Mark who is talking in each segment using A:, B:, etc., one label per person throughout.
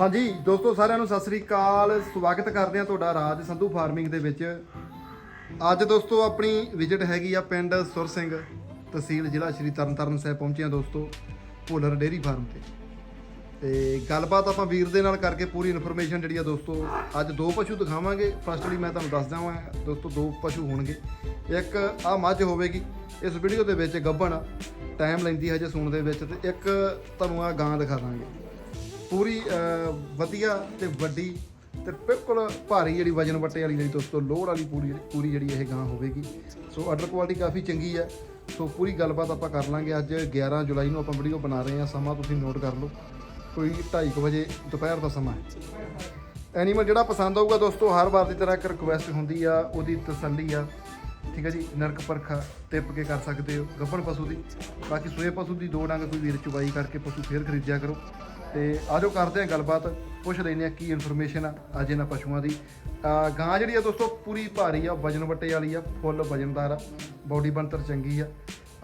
A: ਹਾਂਜੀ, ਦੋਸਤੋ, ਸਾਰਿਆਂ ਨੂੰ ਸਤਿ ਸ੍ਰੀ ਅਕਾਲ। ਸਵਾਗਤ ਕਰਦੇ ਆ ਤੁਹਾਡਾ ਰਾਜ ਸੰਧੂ ਫਾਰਮਿੰਗ ਦੇ ਵਿੱਚ। ਅੱਜ ਦੋਸਤੋ, ਆਪਣੀ ਵਿਜ਼ਿਟ ਹੈਗੀ ਆ ਪਿੰਡ ਸੁਰ ਸਿੰਘ ਤਹਿਸੀਲ ਜ਼ਿਲ੍ਹਾ ਸ਼੍ਰੀ ਤਰਨਤਾਰਨ ਸਾਹਿਬ ਪਹੁੰਚੇ ਆ ਦੋਸਤੋ, ਭੋਲਰ ਡੇਅਰੀ ਫਾਰਮ ਤੇ। ਤੇ ਗੱਲਬਾਤ ਆਪਾਂ ਵੀਰ ਦੇ ਨਾਲ ਕਰਕੇ ਪੂਰੀ ਇਨਫੋਰਮੇਸ਼ਨ ਜਿਹੜੀ ਆ ਦੋਸਤੋ, ਅੱਜ ਦੋ ਪਸ਼ੂ ਦਿਖਾਵਾਂਗੇ। ਫਸਟਲੀ ਮੈਂ ਤੁਹਾਨੂੰ ਦੱਸ ਦਵਾਂ ਦੋਸਤੋ, ਦੋ ਪਸ਼ੂ ਹੋਣਗੇ। ਇੱਕ ਆ ਮੱਝ ਹੋਵੇਗੀ। ਇਸ ਵੀਡੀਓ ਦੇ ਵਿੱਚ ਗੱਭਣ ਟਾਈਮ ਲੈਂਦੀ ਹੈ ਜੇ ਸੂਣ ਦੇ ਵਿੱਚ ਤੇ ਇੱਕ ਤੁਹਾਨੂੰ ਆ ਗਾਂ ਦਿਖਾ ਦਾਂਗੇ। ਪੂਰੀ ਵਧੀਆ ਤੇ ਵੱਡੀ ਤੇ ਬਿਲਕੁਲ ਭਾਰੀ ਜਿਹੜੀ ਵਜਨ ਵੱਟੇ ਵਾਲੀ ਜਿਹੜੀ ਦੋਸਤੋ ਲੋਡ ਵਾਲੀ ਪੂਰੀ ਪੂਰੀ ਜਿਹੜੀ ਇਹ ਗਾਂ ਹੋਵੇਗੀ। ਸੋ ਆਰਡਰ ਕੁਆਲਿਟੀ ਕਾਫੀ ਚੰਗੀ ਹੈ। ਸੋ ਪੂਰੀ ਗੱਲਬਾਤ ਆਪਾਂ ਕਰ ਲਾਂਗੇ ਅੱਜ 11 ਜੁਲਾਈ ਨੂੰ ਆਪਾਂ ਵੀਡੀਓ ਬਣਾ ਰਹੇ ਹਾਂ। ਸਮਾਂ ਤੁਸੀਂ ਨੋਟ ਕਰ ਲਓ। ਕੋਈ 2:30 ਵਜੇ ਦੁਪਹਿਰ ਦਾ ਸਮਾਂ ਹੈ। ਐਨੀਮਲ ਜਿਹੜਾ ਪਸੰਦ ਆਊਗਾ ਦੋਸਤੋ, ਹਰ ਵਾਰ ਦੀ ਤਰ੍ਹਾਂ ਇੱਕ ਰਿਕੁਐਸਟ ਹੁੰਦੀ ਆ, ਉਹਦੀ ਤਸੱਲੀ ਆ। ਠੀਕ ਹੈ ਜੀ, ਨਰਕ ਪਰਖਾ ਟਿੱਪ ਕੇ ਕਰ ਸਕਦੇ ਹੋ। ਗੱਭਣ ਪਸ਼ੂ ਦੀ। ਬਾਕੀ ਸੂਏ ਪਸ਼ੂ ਦੀ ਦੋ ਡੰਗ ਕੋਈ ਵੀਰ ਚੁਬਾਈ ਕਰਕੇ ਪਸ਼ੂ ਫੇਰ ਖਰੀਦਿਆ ਕਰੋ। ਤੇ ਆਜੋ ਕਰਦੇ ਆ ਗੱਲਬਾਤ ਪੁੱਛ ਲੈਂਦੇ ਆ ਕੀ ਇਨਫੋਰਮੇਸ਼ਨ ਆ ਅੱਜ ਇਹਨਾਂ ਪਸ਼ੂਆਂ ਦੀ। ਗਾਂ ਜਿਹੜੀ ਆ ਦੋਸਤੋ ਪੂਰੀ ਭਾਰੀ ਆ ਵਜਨ ਵੱਟੇ ਵਾਲੀ ਆ ਫੁੱਲ ਵਜਨਦਾਰ ਆ ਬਾਡੀ ਬਣਤਰ ਚੰਗੀ ਆ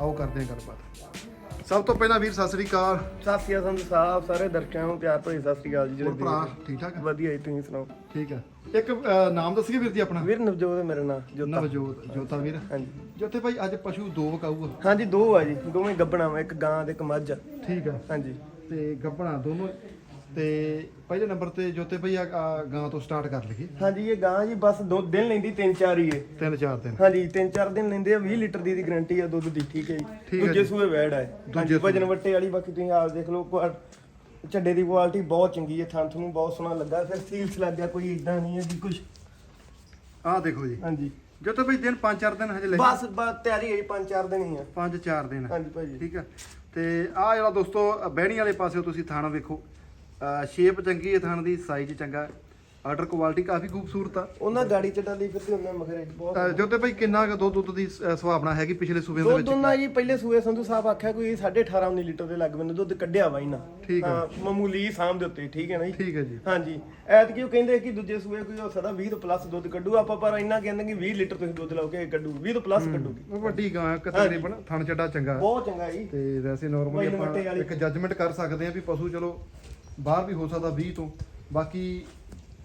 A: ਆਓ ਕਰਦੇ ਆ ਗੱਲਬਾਤ। ਸਭ ਤੋਂ ਪਹਿਲਾਂ ਵੀਰ ਸਤਿ ਸ੍ਰੀ ਅਕਾਲ।
B: ਸਤਿ ਸ਼੍ਰੀ ਅਕਾਲ ਸੰਧੂ ਸਾਹਿਬ ਸਾਰੇ ਦਰਸ਼ਕਾਂ ਨੂੰ ਪਿਆਰ ਭਰੀ ਸਤਿ ਸ਼੍ਰੀ ਅਕਾਲ ਜੀ
A: ਹੋਰ
B: ਜਿਹੜੇ
A: ਭਰਾ
B: ਦੇਖ
A: ਠੀਕ ਠਾਕ। ਆ?
B: ਵਧੀਆ ਜੀ ਤੁਸੀਂ ਸੁਣਾਓ?
A: ਠੀਕ ਆ। ਇੱਕ ਅਹ, ਨਾਮ ਦੱਸੀਏ ਵੀਰ ਜੀ ਆਪਣਾ?
B: ਵੀਰ ਨਵਜੋਤ ਹੈ ਮੇਰਾ ਨਾਮ ਜੋਤਾ।
A: ਨਵਜੋਤ ਜੋਤਾ ਵੀਰ।
B: ਹਾਂਜੀ।
A: ਜੋਤੇ ਭਾਈ ਅੱਜ ਪਸ਼ੂ ਦੋ ਵਕਾਊ ਆ।
B: ਹਾਂਜੀ ਦੋ ਆ ਜੀ ਦੋਵੇਂ ਗੱਬਣਾ ਵਾ ਇੱਕ ਗਾਂ ਤੇ ਇੱਕ ਮੱਝ ਆ।
A: ਠੀਕ ਆ।
B: ਹਾਂਜੀ।
A: ਤੇ ਗੱਭਣਾ ਦੋਨੋਂ। ਤੇ ਪਹਿਲੇ ਨੰਬਰ ਤੇ ਜੋਤੇ ਭਾਈ ਆ ਆ ਗਾਂ ਤੋਂ ਸਟਾਰਟ ਕਰ ਲਈਏ।
B: ਹਾਂਜੀ ਇਹ ਗਾਂ ਜੀ ਬਸ ਦੋ ਦਿਨ ਲੈਂਦੀ ਤਿੰਨ ਚਾਰ ਹੀ ਏ
A: ਤਿੰਨ ਚਾਰ ਦਿਨ।
B: ਹਾਂਜੀ ਤਿੰਨ ਚਾਰ ਦਿਨ ਲੈਂਦੇ ਆ 20 ਲੀਟਰ ਦੀ ਦੀ ਗਾਰੰਟੀ ਆ ਦੁੱਧ ਦੀ ਠੀਕ ਹੈ
A: ਠੀਕ
B: ਜੀ।
A: ਹੈ
B: ਦੂਜੇ
A: ਜੀ।
B: ਸੂਏ ਵੈੜ
A: ਦੂਜੇ
B: ਹਾਂਜੀ। ਵਜਨ ਵੱਟੇ ਵਾਲੀ ਬਾਕੀ ਤੁਸੀਂ ਆਪ ਦੇਖ ਲਓ ਕੁਆ- ਚੱਡੇ ਦੀ ਕੁਆਲਿਟੀ ਬਹੁਤ ਚੰਗੀ ਹੈ ਥਣ ਤੁਹਾਨੂੰ ਬਹੁਤ ਸੋਹਣਾ ਲੱਗਾ ਫਿਰ ਸੀਲਸ ਲੱਗ ਗਿਆ ਕੋਈ ਇਦਾਂ ਨਹੀਂ ਹੈ ਜੀ ਕੁਝ
A: ਆਹ ਦੇਖੋ ਜੀ।
B: ਹਾਂਜੀ।
A: ਜੋਤੇ ਭਾਈ ਦਿਨ ਪੰਜ ਚਾਰ ਦਿਨ ਹਜੇ ਲੈ
B: ਬਸ ਬਸ ਤਿਆਰੀ ਹੈ ਜੀ ਪੰਜ ਚਾਰ ਦਿਨ ਹੀ ਆ।
A: ਪੰਜ ਚਾਰ ਦਿਨ।
B: ਹਾਂਜੀ ਭਾਜੀ
A: ਠੀਕ ਆ। ਤੇ ਆਹ ਜਿਹੜਾ ਦੋਸਤੋ ਬਹਿਣੀ ਵਾਲੇ ਪਾਸੇ ਤੁਸੀਂ ਥਾਣਾ ਵੇਖੋ। ਸ਼ੇਪ ਚੰਗੀ ਹੈ ਥਾਣ ਦੀ ਸਾਈਜ਼ ਚੰਗਾ। ਆਰਡਰ ਕੁਆਲਿਟੀ ਕਾਫੀ ਖੂਬਸੂਰਤ ਆ।
B: ਉਹਨਾਂ ਗਾੜੀ ਚ ਡਾਲੀ ਫਿਰ ਤੇ ਉਹਨਾਂ ਮਖਰੇ ਬਹੁਤ
A: ਅਹ ਜੋਤੇ ਭਾਈ ਕਿੰਨਾ ਕੁ ਦੁੱਧ ਦੁੱਧ ਦੀ ਸੁਭਾਵਨਾ ਹੈਗੀ ਪਿਛਲੇ ਸੂਬੇ ਦੇ
B: ਦੁੱਧ
A: ਵਿੱਚ?
B: ਉਹਨਾਂ ਜੀ ਪਹਿਲੇ ਸੂਏ ਸੰਧੂ ਸਾਹਿਬ ਆਖਿਆ ਕੋਈ 18.5 19 ਲੀਟਰ ਦੇ ਲੱਗ ਬੰਦੇ ਦੁੱਧ ਕੱਢਿਆ ਵਾ ਇਹਨਾਂ।
A: ਠੀਕ ਆ।
B: ਹਾਂ, ਮਾਮੂਲੀ ਸਾਮ ਦੇ ਉੱਤੇ ਠੀਕ ਹੈ ਨਾ ਜੀ?
A: ਠੀਕ ਹੈ ਜੀ।
B: ਹਾਂਜੀ। ਐਤਕੀ ਉਹ ਕਹਿੰਦੇ ਕਿ ਦੂਜੇ ਸੂਏ ਕੋਈ ਹੋ ਸਕਦਾ 20 ਤੋਂ ਪਲੱਸ ਦੁੱਧ ਕੱਢੂ ਆਪਾਂ ਪਰ ਇੰਨਾ ਕਹਿੰਦੇ ਕਿ 20 ਲੀਟਰ ਤੁਸੀਂ ਦੁੱਧ ਲਾਓ ਕਿ ਇਹ ਕੱਢੂ 20 ਤੋਂ ਪਲੱਸ ਕੱਢੂਗੀ।
A: ਉਹ ਵੱਡੀ ਗਾਂ ਹੈ, ਤਕਰੀਬਨ ਥਣ ਚੱਡਾ ਚੰਗਾ।
B: ਬਹੁਤ ਚੰਗਾ ਜੀ।
A: ਤੇ ਵੈਸੇ ਨਾਰਮਲੀ ਆਪਾਂ
B: ਵਾਲੀ।
A: ਇੱਕ ਜੱਜਮੈਂਟ ਕਰ ਸਕਦੇ ਹਾਂ ਵੀ ਪਸ਼ੂ ਚਲੋ ਬਾਹਰ ਵੀ ਹੋ ਸਕਦਾ 20 ਤੋਂ। ਬਾਕੀ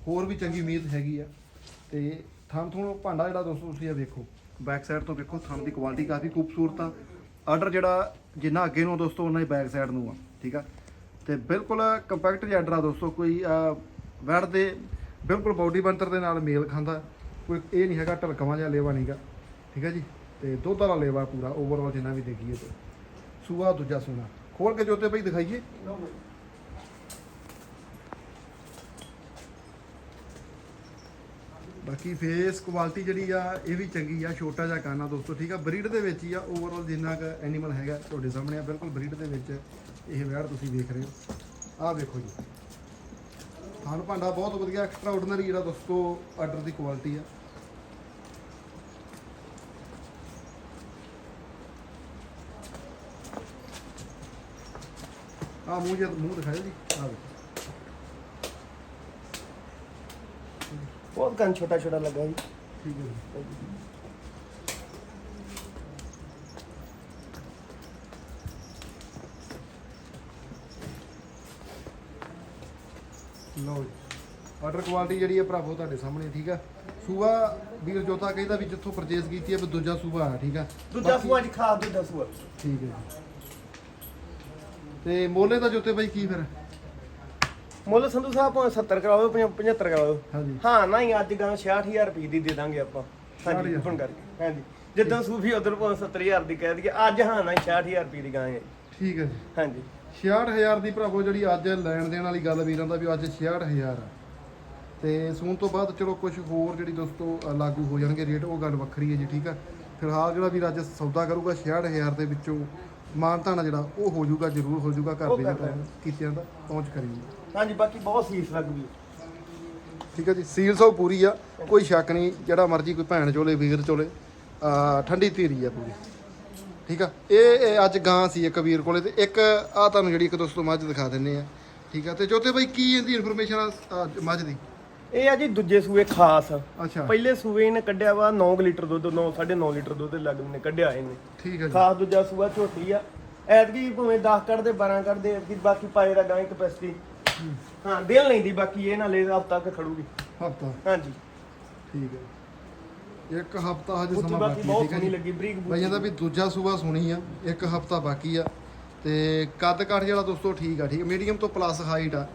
A: ਹੋਰ ਵੀ ਚੰਗੀ ਉਮੀਦ ਹੈਗੀ ਆ। ਤੇ ਥਣ ਤੋਂ ਭਾਂਡਾ ਜਿਹੜਾ ਦੋਸਤੋ ਤੁਸੀਂ ਇਹ ਵੇਖੋ ਬੈਕ ਸਾਈਡ ਤੋਂ ਵੇਖੋ ਥਣ ਦੀ ਕੁਆਲਿਟੀ ਕਾਫੀ ਖੂਬਸੂਰਤ ਆ। ਆਰਡਰ ਜਿਹੜਾ ਜਿੰਨਾ ਅੱਗੇ ਨੂੰ ਦੋਸਤੋ, ਉਹਨਾਂ ਹੀ ਬੈਕ ਸਾਈਡ ਨੂੰ ਆ, ਠੀਕ ਆ? ਤੇ ਬਿਲਕੁਲ ਕੰਪੈਕਟ ਜਿਹਾ ਆਰਡਰ ਆ ਦੋਸਤੋ, ਕੋਈ ਵੈੜ ਦੇ, ਬਿਲਕੁਲ ਬਾਡੀ ਬੰਤਰ ਦੇ ਨਾਲ ਮੇਲ ਖਾਂਦਾ, ਕੋਈ ਇਹ ਨਹੀਂ ਹੈਗਾ ਢਲਕਵਾਂ ਜਿਹਾ ਲੇਵਾ ਨਹੀਂਗਾ, ਠੀਕ ਹੈ ਜੀ? ਤੇ ਦੁੱਧ ਵਾਲਾ ਲੇਵਾ ਪੂਰਾ ਓਵਰਆਲ ਜਿੰਨਾ ਵੀ ਦੇਖੀਏ ਤੇ। ਸੂਆ ਦੂਜਾ ਸੂਣਾ ਖੋਲ ਕੇ ਜੋਤੇ ਭਾਈ ਦਿਖਾਈਏ। ਬਾਕੀ ਫੇਸ ਕੁਆਲਿਟੀ ਜਿਹੜੀ ਆ, ਇਹ ਵੀ ਚੰਗੀ ਆ, ਛੋਟਾ ਜਿਹਾ ਕਾਨਾ ਦੋਸਤੋ, ਠੀਕ ਆ? ਬਰੀਡ ਦੇ ਵਿੱਚ ਹੀ ਆ ਓਵਰਆਲ ਜਿੰਨਾ ਕ ਐਨੀਮਲ ਹੈਗਾ ਤੁਹਾਡੇ ਸਾਹਮਣੇ ਆ, ਬਿਲਕੁਲ ਬਰੀਡ ਦੇ ਵਿੱਚ ਇਹ ਵੈੜ ਤੁਸੀਂ ਵੇਖ ਰਹੇ ਹੋ। ਆਹ ਵੇਖੋ ਜੀ। ਥਣ ਭਾਂਡਾ ਬਹੁਤ ਵਧੀਆ ਐਕਸਟਰਾ ਆਰਡੀਨਰੀ ਜਿਹੜਾ ਦੋਸਤੋ ਆਰਡਰ ਦੀ ਕੁਆਲਿਟੀ ਆ। ਆ ਮੂੰਹ ਜਿਹਾ, ਮੂੰਹ ਦਿਖਾਇਓ ਜੀ। ਆ ਵੇਖੋ।
B: ਬਹੁਤ ਕੰਨ ਛੋਟਾ ਛੋਟਾ ਲੱਗਾ ਜੀ।
A: ਠੀਕ ਹੈ ਲਓ ਆਰਡਰ ਕੁਆਲਿਟੀ ਜਿਹੜੀ ਹੈ ਭਰਾਵੋ ਤੁਹਾਡੇ ਸਾਹਮਣੇ ਠੀਕ ਆ? ਸੂਆ ਵੀਰ ਜੋਤਾ ਕਹਿੰਦਾ ਵੀ ਜਿੱਥੋਂ ਪਰਚੇਸ ਕੀਤੀ ਹੈ ਵੀ ਦੂਜਾ ਸੂਆ ਆ ਠੀਕ ਆ?
B: ਦੂਜਾ
A: ਬਾਕੀ-
B: ਸੂਆ ਜੀ ਖਾ ਦੂਜਾ ਸੂਆ।
A: ਠੀਕ ਹੈ ਜੀ। ਤੇ ਮੋਲੇ ਦਾ ਜੋਤੇ ਬਾਈ ਕੀ ਫਿਰ?
B: ਮੁੱਲ ਸੰਧੂ ਸਾਹਿਬ ਭਾਵੇਂ 70 ਕਰਾਓ 75 ਕਰਾਓ
A: ਹਾਂਜੀ।
B: ਹਾਂ ਨਾ ਹੀ ਅੱਜ ਗਾਂ 66000 ਰੁਪਏ ਦੀ ਦੇ ਦਾਂਗੇ ਆਪਾਂ। ਹਾਂਜੀ
A: 66,000
B: ਫੋਨ ਕਰਕੇ। ਹਾਂਜੀ। ਜਿੱਦਾਂ ਸੂਫੀ ਉਧਰ ਭਾਵੇਂ 70000 ਦੀ ਕਹਿ ਦਈਏ ਅੱਜ ਹਾਂ ਨਾ 66000 ਰੁਪਏ ਦੀ ਗਾਂ ਹੈ।
A: ਠੀਕ ਹੈ ਜੀ।
B: ਹਾਂਜੀ।
A: 66000 ਦੀ ਭਰਾਵੋ ਜਿਹੜੀ ਅੱਜ ਲੈਣ ਦੇਣ ਵਾਲੀ ਗੱਲ ਵੀਰਾਂ ਦਾ ਵੀ ਅੱਜ 66000 ਆ। ਤੇ ਸੂਣ ਤੋਂ ਬਾਅਦ ਚਲੋ ਕੁਝ ਹੋਰ ਜਿਹੜੀ ਦੋਸਤੋ ਲਾਗੂ ਹੋ ਜਾਣਗੇ ਰੇਟ ਉਹ ਗੱਲ ਵੱਖਰੀ ਹੈ ਜੀ ਠੀਕ ਆ। ਫਿਲਹਾਲ ਜਿਹੜਾ ਵੀਰ ਅੱਜ ਸੌਦਾ ਕਰੂਗਾ 66000 ਦੇ ਵਿੱਚੋਂ ਮਾਨਤਾਣਾ ਜਿਹੜਾ ਉਹ ਹੋ ਜਾਊਗਾ ਜ਼ਰੂਰ ਹੋ ਜਾਊਗਾ ਘਰ ਦੇ ਕੀਤਿਆਂ ਦਾ ਪਹੁੰਚ ਕਰੀਏ।
B: ਹਾਂਜੀ ਬਾਕੀ ਬਹੁਤ ਸੀਸ ਲੱਗ ਗਈ।
A: ਠੀਕ ਹੈ ਜੀ ਸੀਲ ਸੋ ਪੂਰੀ ਆ ਕੋਈ ਸ਼ੱਕ ਨਹੀਂ ਜਿਹੜਾ ਮਰਜ਼ੀ ਕੋਈ ਭੈਣ ਚੋਲੇ ਵੀਰ ਚੋਲੇ ਆ ਠੰਡੀ ਧੀਰੀ ਆ ਪੂਰੀ। ਠੀਕ ਆ ਇਹ ਇਹ ਅੱਜ ਗਾਂ ਸੀ ਇੱਕ ਵੀਰ ਕੋਲੇ ਤੇ ਇੱਕ ਆ ਤੁਹਾਨੂੰ ਜਿਹੜੀ ਇੱਕ ਦੋਸਤੋ ਮੱਝ ਦਿਖਾ ਦਿੰਨੇ ਆ। ਠੀਕ ਆ ਤੇ ਜੋਤੇ ਬਾਈ ਕੀ ਇਹਦੀ ਇਨਫੋਰਮੇਸ਼ਨ ਆ ਆ ਮੱਝ ਦੀ?
B: ਇਹ ਆ ਜੀ ਦੂਜੇ ਸੂਏ ਖਾਸ।
A: ਅੱਛਾ।
B: ਪਹਿਲੇ ਸੂਏ ਇਹਨੇ ਕੱਢਿਆ ਵਾ 9 ਲੀਟਰ ਦੁੱਧ 9 9.5 ਲੀਟਰ ਦੁੱਧ ਲੱਗ ਨੇ ਕੱਢਿਆ ਇਹਨੇ।
A: ਠੀਕ ਹੈ ਜੀ।
B: ਖਾਸ ਦੂਜਾ ਸੂਆ ਝੋਟੀ ਆ। ਐਤਕੀ ਭਾਵੇਂ 10 ਕੱਢਦੇ 12 ਕੱਢਦੇ ਐਤਕੀ ਬਾਕੀ ਪਾਏ ਦਾ ਗਾਂ ਕਪੈਸਿਟੀ ਹਾਂ ਦਿਨ ਲੈਂਦੀ ਬਾਕੀ ਇਹ ਨਾਲੇ ਹਫਤਾ ਤੱਕ ਖੜੂਗੀ।
A: ਹਫਤਾ?
B: ਹਾਂਜੀ।
A: ਠੀਕ ਹੈ ਇੱਕ ਹਫਤਾ ਹਜੇ ਸਮਾਂ
B: ਬਾਕੀ
A: ਬਾਕੀ ਹੈ,
B: ਬਹੁਤ
A: ਠੀਕ ਹੈ
B: ਸੋਹਣੀ
A: ਜੀ
B: ਲੱਗੀ ਬਰੀਕ ਬੂਟੀ।
A: ਬਈਆਂ ਦਾ ਵੀ ਦੂਜਾ ਸੂਬਾ ਸੁਣੀ ਆ ਇੱਕ ਹਫਤਾ ਬਾਕੀ ਆ। ਤੇ ਕੱਦ ਕਾਠ ਜਿਹੜਾ ਦੋਸਤੋ ਠੀਕ ਆ ਠੀਕ। ਮੀਡੀਅਮ ਤੋਂ ਪਲੱਸ ਹਾਈਟ ਆ।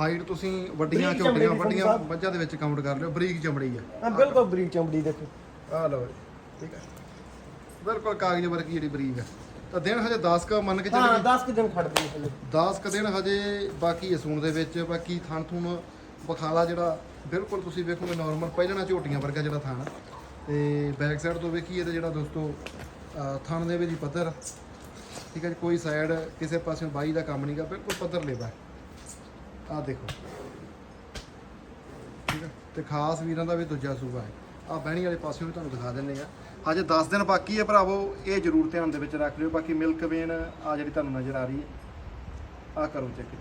A: ਹਾਈਟ ਤੁਸੀਂ ਵੱਡੀਆਂ
B: ਬਰੀਕ ਚਮੜੀ
A: ਝੋਟੀਆਂ
B: ਦੀ
A: ਵੱਡੀਆਂ। ਮੱਝਾਂ ਦੇ ਵਿੱਚ ਕਾਊਂਟ ਕਰ ਲਿਓ ਬਰੀਕ ਚਮੜੀ ਆ।
B: ਹਾਂ ਬਿਲਕੁਲ ਬਰੀਕ ਚਮੜੀ ਦੇਖੋ।
A: ਆ ਲਓ ਜੀ ਠੀਕ ਹੈ। ਬਿਲਕੁਲ ਕਾਗਜ਼ ਵਰਗੀ ਜਿਹੜੀ ਬਰੀਕ ਆ। ਤਾਂ ਦਿਨ ਹਜੇ 10 ਕ ਮੰਨ ਕੇ
B: ਹਾਂ
A: ਚੱਲੀਏ
B: 10 ਕਿ ਦਿਨ ਖੜਦੀ ਹੈ ਹਲੇ।
A: 10 ਕ ਦਿਨ ਹਜੇ ਬਾਕੀ ਹੈ ਸੂਣ ਦੇ ਵਿੱਚ ਬਾਕੀ ਥਣ ਥੁਣ ਬਖਾਲਾ ਜਿਹੜਾ ਬਿਲਕੁਲ ਤੁਸੀਂ ਵੇਖੋਗੇ ਨਾਰਮਲ ਪਹਿਲਣਾ ਝੋਟੀਆਂ ਵਰਗਾ ਜਿਹੜਾ ਥਣ ਆ। ਤੇ ਬੈਕ ਸਾਈਡ ਤੋਂ ਵੇਖੀਏ ਤੇ ਜਿਹੜਾ ਦੋਸਤੋ ਅਹ ਥਣ ਦੇ ਵਿੱਚ ਹੀ ਪੱਧਰ। ਠੀਕ ਹੈ ਜੀ ਕੋਈ ਸਾਈਡ ਕਿਸੇ ਪਾਸਿਓਂ ਬਾਈ ਦਾ ਕੰਮ ਨਹੀਂਗਾ ਬਿਲਕੁਲ ਪੱਧਰ ਲੇਵਾ। ਆ ਦੇਖੋ। ਠੀਕ ਹੈ ਤੇ ਖਾਸ ਵੀਰਾਂ ਦਾ ਵੀ ਦੂਜਾ ਸੂਬਾ ਹੈ। ਆ ਬਹਿਣੀ ਵਾਲੇ ਪਾਸਿਓਂ ਵੀ ਤੁਹਾਨੂੰ ਦਿਖਾ ਦਿੰਦੇ ਆ ਹਜੇ 10 ਦਿਨ ਬਾਕੀ ਹੈ ਭਰਾਵੋ ਇਹ ਜ਼ਰੂਰ ਧਿਆਨ ਦੇ ਵਿੱਚ ਰੱਖ ਲਿਓ। ਬਾਕੀ ਮਿਲਕ ਵੇਨ ਆ ਜਿਹੜੀ ਤੁਹਾਨੂੰ ਨਜ਼ਰ ਆ ਰਹੀ ਹੈ ਆ ਕਰੋ ਚੈੱਕ ਜੀ।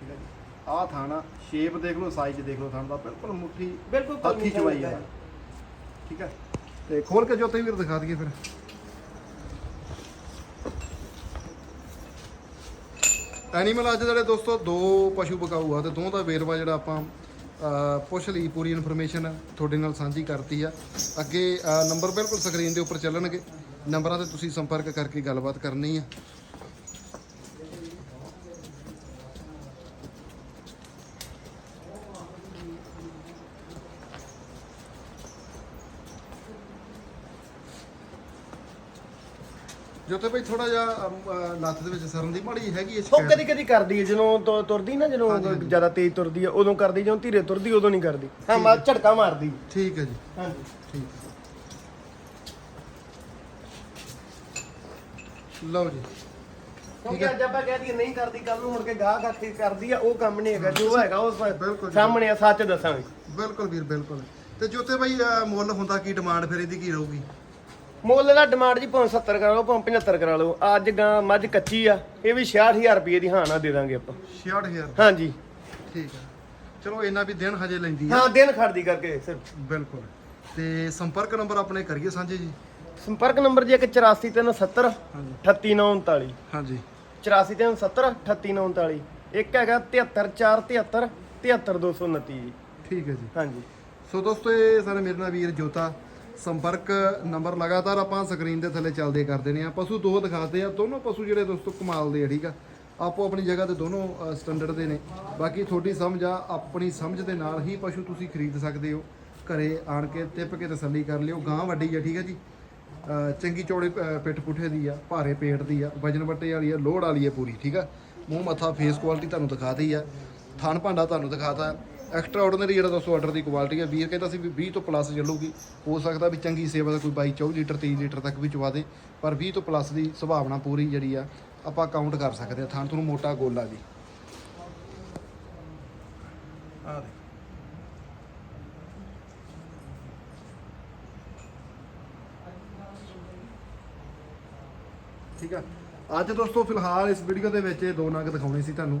A: ਠੀਕ ਹੈ ਜੀ। ਆ ਥਾਣਾ ਸ਼ੇਪ ਦੇਖ ਲਓ ਸਾਈਜ਼ ਦੇਖ ਲਓ ਥਾਣ ਦਾ ਬਿਲਕੁਲ ਮੁੱਠੀ
B: ਬਿਲਕੁਲ
A: ਹੱਥੀ ਚਵਾਈ
B: ਹੈ।
A: ਠੀਕ ਹੈ। ਤੇ ਖੋਲ ਕੇ ਜੋਤੇ ਵੀਰ ਦਿਖਾ ਦਈਏ ਫਿਰ। ਐਨੀਮਲ ਅੱਜ ਜਿਹੜੇ ਦੋਸਤੋ ਦੋ ਪਸ਼ੂ ਬਕਾਊ ਆ ਤੇ ਦੋਵਾਂ ਦਾ ਵੇਰਵਾ ਜਿਹੜਾ ਆਪਾਂ ਪੁੱਛ ਲਈ, ਪੂਰੀ ਇਨਫੋਰਮੇਸ਼ਨ ਤੁਹਾਡੇ ਨਾਲ ਸਾਂਝੀ ਕਰਤੀ ਆ। ਅੱਗੇ ਨੰਬਰ ਬਿਲਕੁਲ ਸਕਰੀਨ ਦੇ ਉੱਪਰ ਚੱਲਣਗੇ। ਨੰਬਰਾਂ ਤੇ ਤੁਸੀਂ ਸੰਪਰਕ ਕਰਕੇ ਗੱਲਬਾਤ ਕਰਨੀ ਆ। ਜੋਤੇ ਭਾਈ ਥੋੜਾ ਜਿਹਾ ਲੱਤ ਦੇ ਵਿੱਚ ਸਰਨ ਦੀ ਮਾੜੀ ਹੈਗੀ ਹੈ
B: ਉਹ ਕਦੀ ਕਦੀ ਕਰਦੀ ਹੈ ਜਦੋਂ ਤੁ- ਤੁਰਦੀ ਨਾ ਜਦੋਂ। ਜ਼ਿਆਦਾ ਤੇਜ਼ ਤੁਰਦੀ ਹੈ ਉਦੋਂ ਕਰਦੀ ਜਦੋਂ ਧੀਰੇ ਤੁਰਦੀ ਉਦੋਂ ਨਹੀਂ ਕਰਦੀ। ਹਾਂ ਮਾ ਝਟਕਾ ਮਾਰਦੀ।
A: ਠੀਕ ਹੈ ਜੀ।
B: ਹਾਂਜੀ।
A: ਠੀਕ। ਲਓ ਜੀ।
B: ਕਿਉਂਕਿ ਅੱਜ ਆਪਾਂ ਕਹਿ ਦਈਏ ਨਹੀਂ ਕਰਦੀ ਕੱਲ ਨੂੰ ਮੁੜ ਕੇ ਗਾਹ ਕਰਕੇ ਕਰਦੀ ਆ ਉਹ ਕੰਮ ਨਹੀਂ ਹੈਗਾ ਜੋ ਹੈਗਾ ਉਹ
A: ਬਿਲਕੁਲ।
B: ਸਾਹਮਣੇ ਆ ਸੱਚ ਦੱਸਾਂਗੇ।
A: ਬਿਲਕੁਲ ਵੀਰ ਬਿਲਕੁਲ। ਤੇ ਜੋਤੇ ਭਾਈ ਮੁੱਲ ਹੁੰਦਾ ਕੀ ਡਿਮਾਂਡ ਫਿਰ ਇਹਦੀ ਕੀ ਰਹੂਗੀ?
B: ਮੁੱਲ ਦਾ ਡਿਮਾਂਡ ਜੀ ਭਾਵੇਂ 70 ਕਰਾ ਲਓ ਭਾਵੇਂ 75 ਕਰਾ ਲਓ ਅੱਜ ਗਾਂ ਮੱਝ ਕੱਚੀ ਆ ਇਹ ਵੀ 66000 ਰੁਪਏ ਦੀ ਹਾਂ ਨਾ ਦੇ ਦਾਂਗੇ ਆਪਾਂ।
A: 66000
B: ਹਾਂਜੀ।
A: ਠੀਕ ਹੈ ਚਲੋ ਇਹਨਾਂ ਵੀ ਦਿਨ ਹਜੇ ਲੈਂਦੀ ਆ।
B: ਹਾਂ ਦਿਨ ਖੜਦੀ ਕਰਕੇ ਸਿਰਫ।
A: ਬਿਲਕੁਲ। ਤੇ ਸੰਪਰਕ ਨੰਬਰ ਆਪਣੇ ਕਰੀਏ ਸਾਂਝੇ ਜੀ?
B: ਸੰਪਰਕ ਨੰਬਰ ਜੀ ਇੱਕ 84370
A: ਹਾਂਜੀ।
B: 38939
A: ਹਾਂਜੀ।
B: 84370 38939 ਇੱਕ ਹੈਗਾ 73473 73229 ਜੀ
A: ਠੀਕ ਹੈ ਜੀ।
B: ਹਾਂਜੀ।
A: ਸੋ ਦੋਸਤੋ ਇਹ ਸਾਰੇ ਮੇਰੇ ਨਾਲ ਵੀਰ ਜੋਤਾ ਸੰਪਰਕ ਨੰਬਰ ਲਗਾਤਾਰ ਆਪਾਂ ਸਕਰੀਨ ਦੇ ਥੱਲੇ ਚੱਲਦੇ ਕਰਦੇ ਨੇ ਆ। ਪਸ਼ੂ ਦੋ ਦਿਖਾਤੇ ਆ। ਦੋਨੋਂ ਪਸ਼ੂ ਜਿਹੜੇ ਦੋਸਤੋ ਕਮਾਲ ਦੇ ਆ, ਠੀਕ ਆ? ਆਪੋ ਆਪਣੀ ਜਗ੍ਹਾ ਤੇ ਦੋਨੋਂ ਸਟੈਂਡਰਡ ਦੇ ਨੇ। ਬਾਕੀ ਤੁਹਾਡੀ ਸਮਝ ਆ, ਆਪਣੀ ਸਮਝ ਦੇ ਨਾਲ ਹੀ ਪਸ਼ੂ ਤੁਸੀਂ ਖਰੀਦ ਸਕਦੇ ਹੋ। ਘਰੇ ਆਣ ਕੇ ਟਿੱਪ ਕੇ ਤਸੱਲੀ ਕਰ ਲਿਓ। ਗਾਂ ਵੱਡੀ ਆ, ਠੀਕ ਆ ਜੀ? ਚੰਗੀ ਚੌੜੇ ਪਿੱਠ ਪੁੱਠੇ ਦੀ ਆ, ਭਾਰੇ ਪੇਟ ਦੀ ਆ, ਵਜਨ ਵੱਟੇ ਵਾਲੀ ਆ, ਲੋੜ ਵਾਲੀ ਆ ਪੂਰੀ, ਠੀਕ ਆ? ਮੂੰਹ ਮੱਥਾ ਫੇਸ ਕੁਆਲਿਟੀ ਤੁਹਾਨੂੰ ਦਿਖਾਤੀ ਆ। ਥਣ ਭਾਂਡਾ ਤੁਹਾਨੂੰ ਦਿਖਾਤਾ। ਐਕਸਟਰਾ ਆਰਡੀਨਰੀ ਜਿਹੜਾ ਦੋਸਤੋ ਆਰਡਰ ਦੀ ਕੁਆਲਿਟੀ ਆ ਵੀਰ ਕਹਿੰਦਾ ਸੀ ਵੀ 20 ਤੋਂ ਪਲੱਸ ਚੱਲੂਗੀ। ਹੋ ਸਕਦਾ ਵੀ ਚੰਗੀ ਸੇਵਾ ਦਾ ਕੋਈ 22 24 ਲੀਟਰ 23 ਲੀਟਰ ਤੱਕ ਵੀ ਚਵਾ ਦੇ ਪਰ 20 ਤੋਂ ਪਲੱਸ ਦੀ ਸੰਭਾਵਨਾ ਪੂਰੀ ਜਿਹੜੀ ਆ ਆਪਾਂ ਕਾਊਂਟ ਕਰ ਸਕਦੇ ਆ। ਥਣ ਤੁਹਾਨੂੰ ਮੋਟਾ ਗੋਲਾ ਜੀ। ਆ ਦੇ। ਠੀਕ ਆ। ਅੱਜ ਦੋਸਤੋ ਫਿਲਹਾਲ ਇਸ ਵੀਡੀਓ ਦੇ ਵਿੱਚ ਇਹ ਦੋ ਨਗ ਦਿਖਾਉਣੇ ਸੀ ਤੁਹਾਨੂੰ।